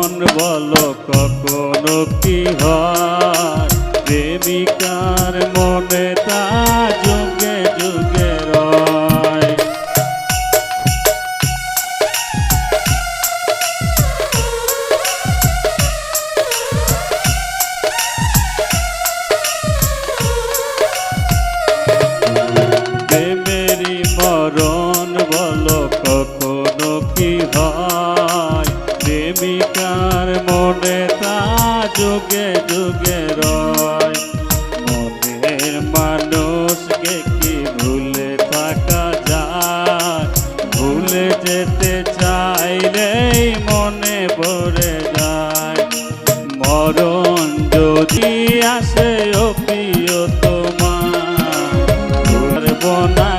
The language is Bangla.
মরণ বল কখনো কি হয়? প্রেমিকার মনে তা যুগে যুগে রয়। মনের মানুষকে কি ভুলে থাকা যায়? ভুলে যেতে রে মনে ভরে যায়। মরণ যদি আসে অপিও প্রিয় তোমার বোনা